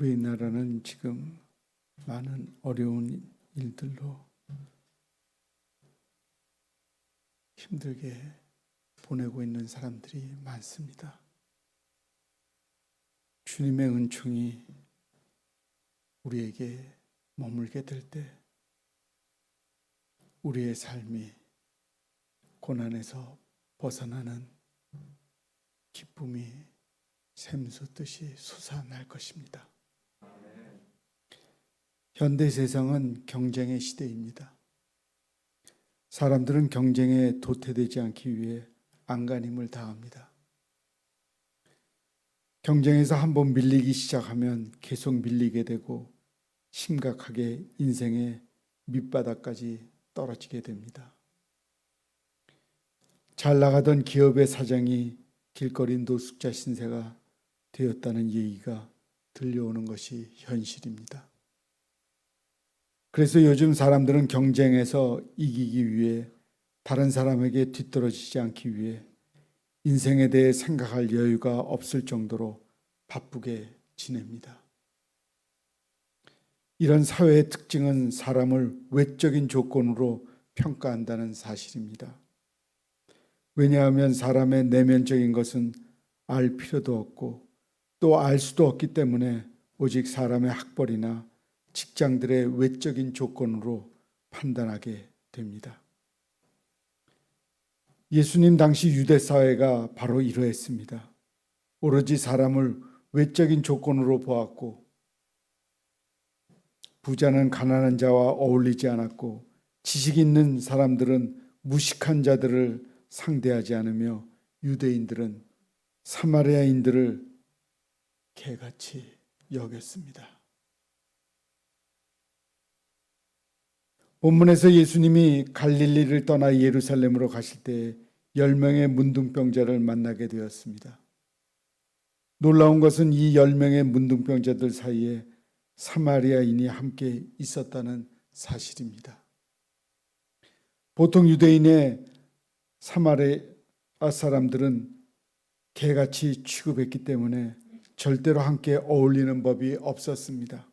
우리 나라는 지금 많은 어려운 일들로 힘들게 보내고 있는 사람들이 많습니다. 주님의 은총이 우리에게 머물게 될 때 우리의 삶이 고난에서 벗어나는 기쁨이 샘솟듯이 솟아날 것입니다. 현대 세상은 경쟁의 시대입니다. 사람들은 경쟁에 도태되지 않기 위해 안간힘을 다합니다. 경쟁에서 한번 밀리기 시작하면 계속 밀리게 되고 심각하게 인생의 밑바닥까지 떨어지게 됩니다. 잘 나가던 기업의 사장이 길거리 노숙자 신세가 되었다는 얘기가 들려오는 것이 현실입니다. 그래서 요즘 사람들은 경쟁에서 이기기 위해 다른 사람에게 뒤떨어지지 않기 위해 인생에 대해 생각할 여유가 없을 정도로 바쁘게 지냅니다. 이런 사회의 특징은 사람을 외적인 조건으로 평가한다는 사실입니다. 왜냐하면 사람의 내면적인 것은 알 필요도 없고 또 알 수도 없기 때문에 오직 사람의 학벌이나 직장들의 외적인 조건으로 판단하게 됩니다. 예수님 당시 유대 사회가 바로 이러했습니다. 오로지 사람을 외적인 조건으로 보았고 부자는 가난한 자와 어울리지 않았고 지식 있는 사람들은 무식한 자들을 상대하지 않으며 유대인들은 사마리아인들을 개같이 여겼습니다. 본문에서 예수님이 갈릴리를 떠나 예루살렘으로 가실 때 10명의 문둥병자를 만나게 되었습니다. 놀라운 것은 이 10명의 문둥병자들 사이에 사마리아인이 함께 있었다는 사실입니다. 보통 유대인의 사마리아 사람들은 개같이 취급했기 때문에 절대로 함께 어울리는 법이 없었습니다.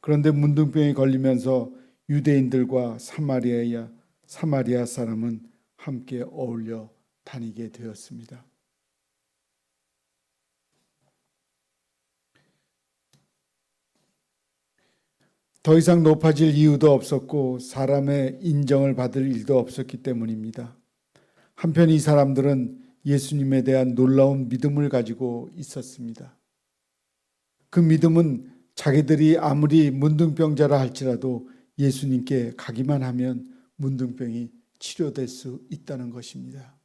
그런데 문둥병이 걸리면서 유대인들과 사마리아 사마리아 사람은 함께 어울려 다니게 되었습니다. 더 이상 높아질 이유도 없었고 사람의 인정을 받을 일도 없었기 때문입니다. 한편 이 사람들은 예수님에 대한 놀라운 믿음을 가지고 있었습니다. 그 믿음은 자기들이 아무리 문둥병자라 할지라도 예수님께 가기만 하면 문둥병이 치료될 수 있다는 것입니다.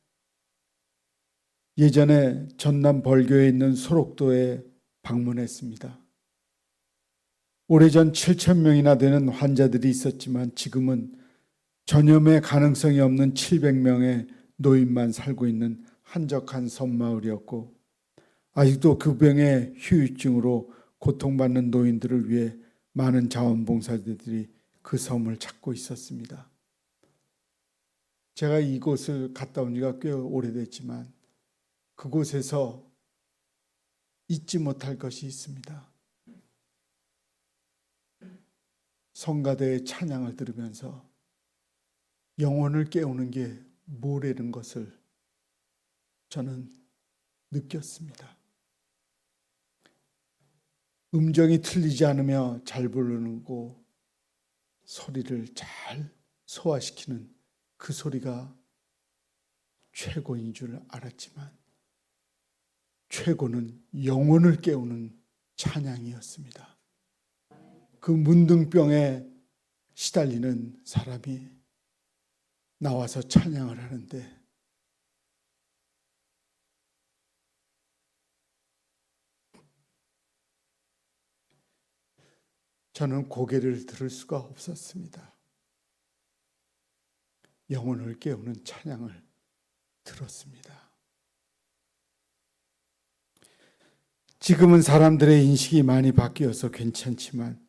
예전에 전남 벌교에 있는 소록도에 방문했습니다. 오래전 7천 명이나 되는 환자들이 있었지만 지금은 전염의 가능성이 없는 700명의 노인만 살고 있는 한적한 섬마을이었고 아직도 그 병의 후유증으로 고통받는 노인들을 위해 많은 자원봉사자들이 그 섬을 찾고 있었습니다. 제가 이곳을 갔다 온 지가 꽤 오래됐지만 그곳에서 잊지 못할 것이 있습니다. 성가대의 찬양을 들으면서 영혼을 깨우는 게 뭐라는 것을 저는 느꼈습니다. 음정이 틀리지 않으며 잘 부르는 고 소리를 잘 소화시키는 그 소리가 최고인 줄 알았지만 최고는 영혼을 깨우는 찬양이었습니다. 그 문둥병에 시달리는 사람이 나와서 찬양을 하는데 저는 고개를 들을 수가 없었습니다. 영혼을 깨우는 찬양을 들었습니다. 지금은 사람들의 인식이 많이 바뀌어서 괜찮지만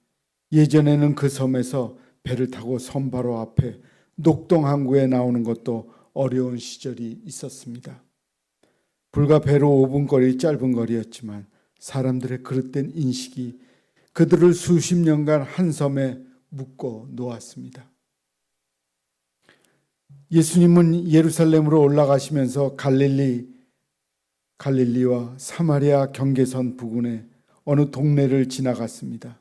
예전에는 그 섬에서 배를 타고 섬 바로 앞에 녹동 항구에 나오는 것도 어려운 시절이 있었습니다. 불과 배로 5분 거리 짧은 거리였지만 사람들의 그릇된 인식이 그들을 수십 년간 한 섬에 묶어 놓았습니다. 예수님은 예루살렘으로 올라가시면서 갈릴리 갈릴리와 사마리아 경계선 부근에 어느 동네를 지나갔습니다.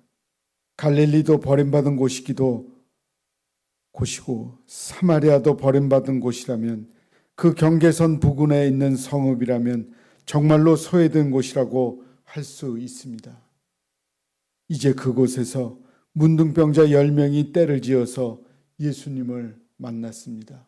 갈릴리도 버림받은 곳이기도 곳이고 사마리아도 버림받은 곳이라면 그 경계선 부근에 있는 성읍이라면 정말로 소외된 곳이라고 할 수 있습니다. 이제 그곳에서 문둥병자 10명이 때를 지어서 예수님을 만났습니다.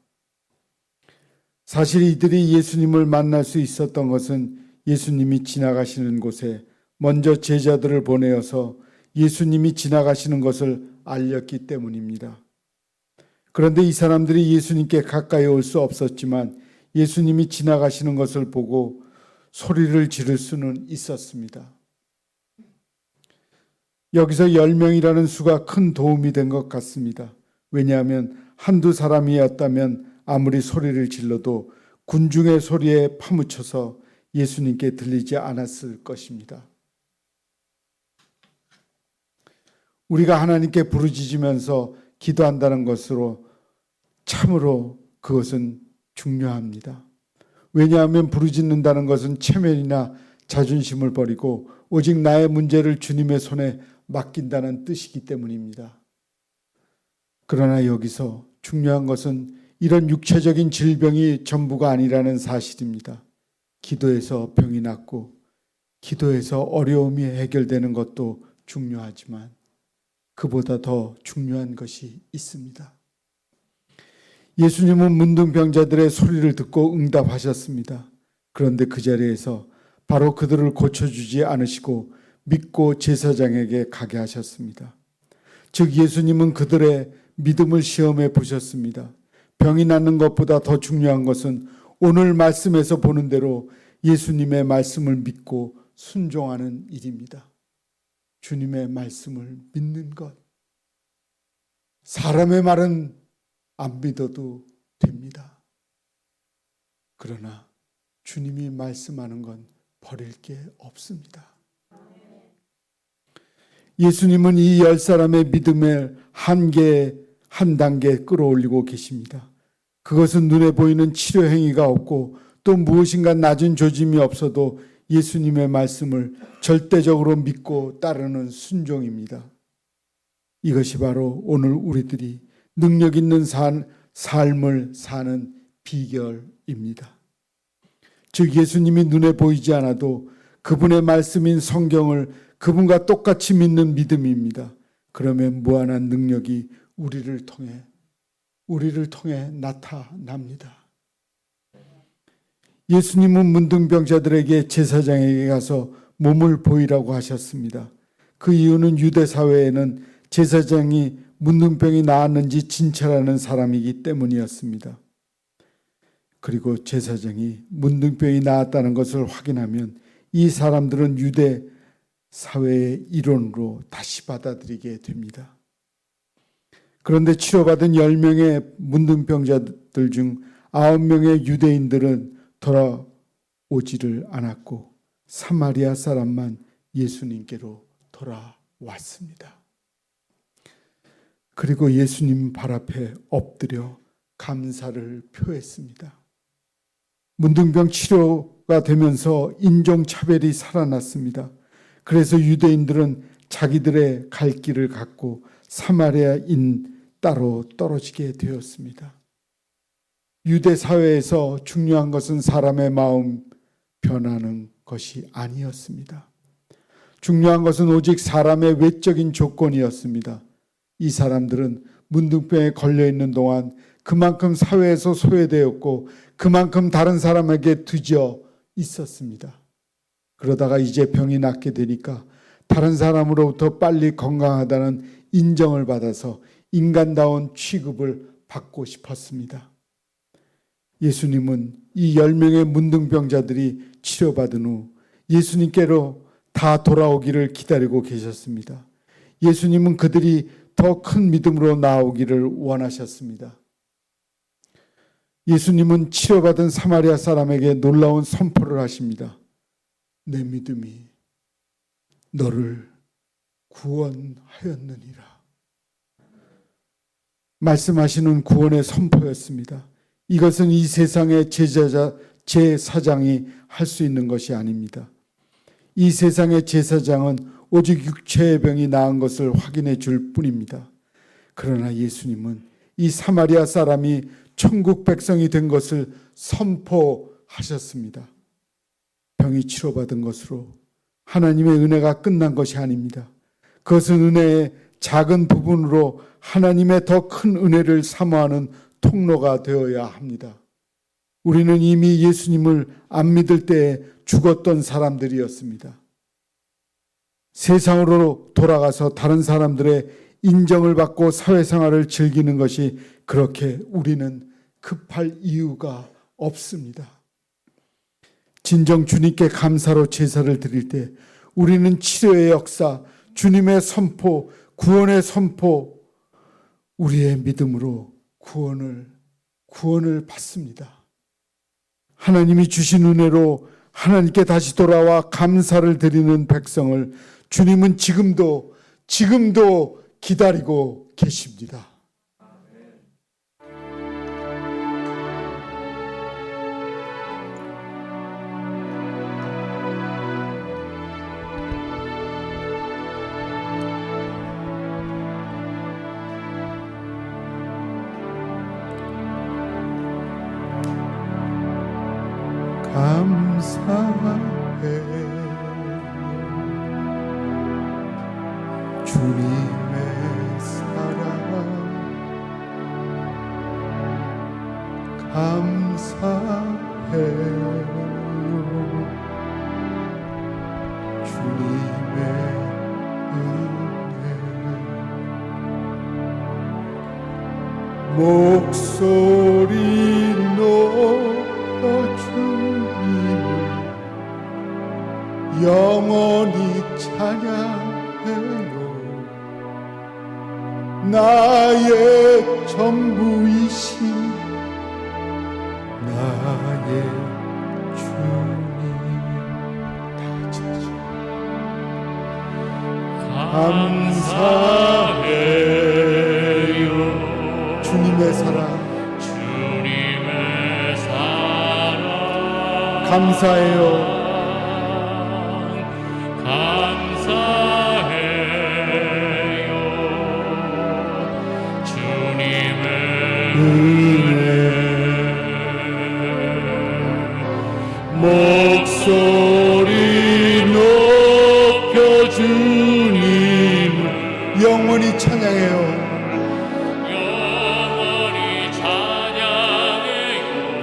사실 이들이 예수님을 만날 수 있었던 것은 예수님이 지나가시는 곳에 먼저 제자들을 보내어서 예수님이 지나가시는 것을 알렸기 때문입니다. 그런데 이 사람들이 예수님께 가까이 올 수 없었지만 예수님이 지나가시는 것을 보고 소리를 지를 수는 있었습니다. 여기서 10명이라는 수가 큰 도움이 된 것 같습니다. 왜냐하면 한두 사람이었다면 아무리 소리를 질러도 군중의 소리에 파묻혀서 예수님께 들리지 않았을 것입니다. 우리가 하나님께 부르짖으면서 기도한다는 것으로 참으로 그것은 중요합니다. 왜냐하면 부르짖는다는 것은 체면이나 자존심을 버리고 오직 나의 문제를 주님의 손에 맡긴다는 뜻이기 때문입니다. 그러나 여기서 중요한 것은 이런 육체적인 질병이 전부가 아니라는 사실입니다. 기도에서 병이 낫고 기도에서 어려움이 해결되는 것도 중요하지만 그보다 더 중요한 것이 있습니다. 예수님은 문둥병자들의 소리를 듣고 응답하셨습니다. 그런데 그 자리에서 바로 그들을 고쳐주지 않으시고 믿고 제사장에게 가게 하셨습니다. 즉 예수님은 그들의 믿음을 시험해 보셨습니다. 병이 낫는 것보다 더 중요한 것은 오늘 말씀에서 보는 대로 예수님의 말씀을 믿고 순종하는 일입니다. 주님의 말씀을 믿는 것. 사람의 말은 안 믿어도 됩니다. 그러나 주님이 말씀하는 건 버릴 게 없습니다. 예수님은 이 열 사람의 믿음을 한계 한 단계 끌어올리고 계십니다. 그것은 눈에 보이는 치료 행위가 없고 또 무엇인가 낮은 조짐이 없어도 예수님의 말씀을 절대적으로 믿고 따르는 순종입니다. 이것이 바로 오늘 우리들이 능력 있는 산, 삶을 사는 비결입니다. 즉 예수님이 눈에 보이지 않아도 그분의 말씀인 성경을 그분과 똑같이 믿는 믿음입니다. 그러면 무한한 능력이 우리를 통해 우리를 통해 나타납니다. 예수님은 문둥병자들에게 제사장에게 가서 몸을 보이라고 하셨습니다. 그 이유는 유대 사회에는 제사장이 문둥병이 나았는지 진찰하는 사람이기 때문이었습니다. 그리고 제사장이 문둥병이 나았다는 것을 확인하면 이 사람들은 유대 사회의 일원으로 다시 받아들이게 됩니다. 그런데 치료받은 10명의 문둥병자들 중 9명의 유대인들은 돌아오지를 않았고 사마리아 사람만 예수님께로 돌아왔습니다. 그리고 예수님 발 앞에 엎드려 감사를 표했습니다. 문둥병 치료가 되면서 인종차별이 살아났습니다. 그래서 유대인들은 자기들의 갈 길을 갖고 사마리아인 따로 떨어지게 되었습니다. 유대 사회에서 중요한 것은 사람의 마음 변하는 것이 아니었습니다. 중요한 것은 오직 사람의 외적인 조건이었습니다. 이 사람들은 문둥병에 걸려 있는 동안 그만큼 사회에서 소외되었고 그만큼 다른 사람에게 뒤져 있었습니다. 그러다가 이제 병이 낫게 되니까 다른 사람으로부터 빨리 건강하다는 인정을 받아서 인간다운 취급을 받고 싶었습니다. 예수님은 이열 명의 문둥병자들이 치료받은 후 예수님께로 다 돌아오기를 기다리고 계셨습니다. 예수님은 그들이 더 큰 믿음으로 나오기를 원하셨습니다. 예수님은 치료받은 사마리아 사람에게 놀라운 선포를 하십니다. 내 믿음이 너를 구원하였느니라. 말씀하시는 구원의 선포였습니다. 이것은 이 세상의 제자자 제사장이 할 수 있는 것이 아닙니다. 이 세상의 제사장은 오직 육체의 병이 나은 것을 확인해 줄 뿐입니다. 그러나 예수님은 이 사마리아 사람이 천국 백성이 된 것을 선포하셨습니다. 병이 치료받은 것으로 하나님의 은혜가 끝난 것이 아닙니다. 그것은 은혜의 작은 부분으로 하나님의 더 큰 은혜를 사모하는 통로가 되어야 합니다. 우리는 이미 예수님을 안 믿을 때에 죽었던 사람들이었습니다. 세상으로 돌아가서 다른 사람들의 인정을 받고 사회생활을 즐기는 것이 그렇게 우리는 급할 이유가 없습니다. 진정 주님께 감사로 제사를 드릴 때 우리는 치료의 역사, 주님의 선포, 구원의 선포, 우리의 믿음으로 구원을 구원을 받습니다. 하나님이 주신 은혜로 하나님께 다시 돌아와 감사를 드리는 백성을 주님은 지금도 지금도 기다리고 계십니다. 감사해 주님의 사랑 감사해요. 주님의 은혜 영원히 찬양해요. 나의 전부이신 나의 주님. 다 같이 감사해요. 주님의 사랑. 주님의 사랑. 감사해요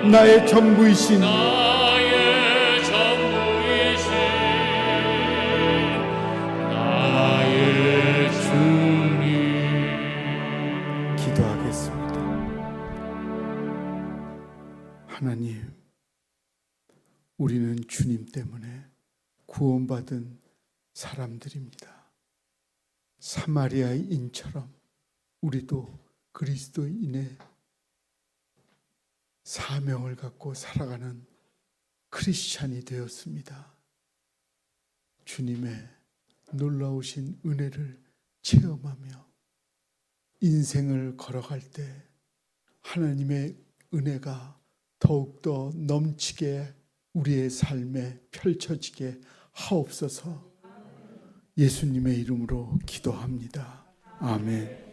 나의 전부이신 나의 전부이신 나의 주님 기도하겠습니다. 하나님, 우리는 주님 때문에 구원받은 사람들입니다. 사마리아의 인처럼 우리도 그리스도인의 사명을 갖고 살아가는 크리스찬이 되었습니다. 주님의 놀라우신 은혜를 체험하며 인생을 걸어갈 때 하나님의 은혜가 더욱더 넘치게 우리의 삶에 펼쳐지게 하옵소서 예수님의 이름으로 기도합니다. 아멘.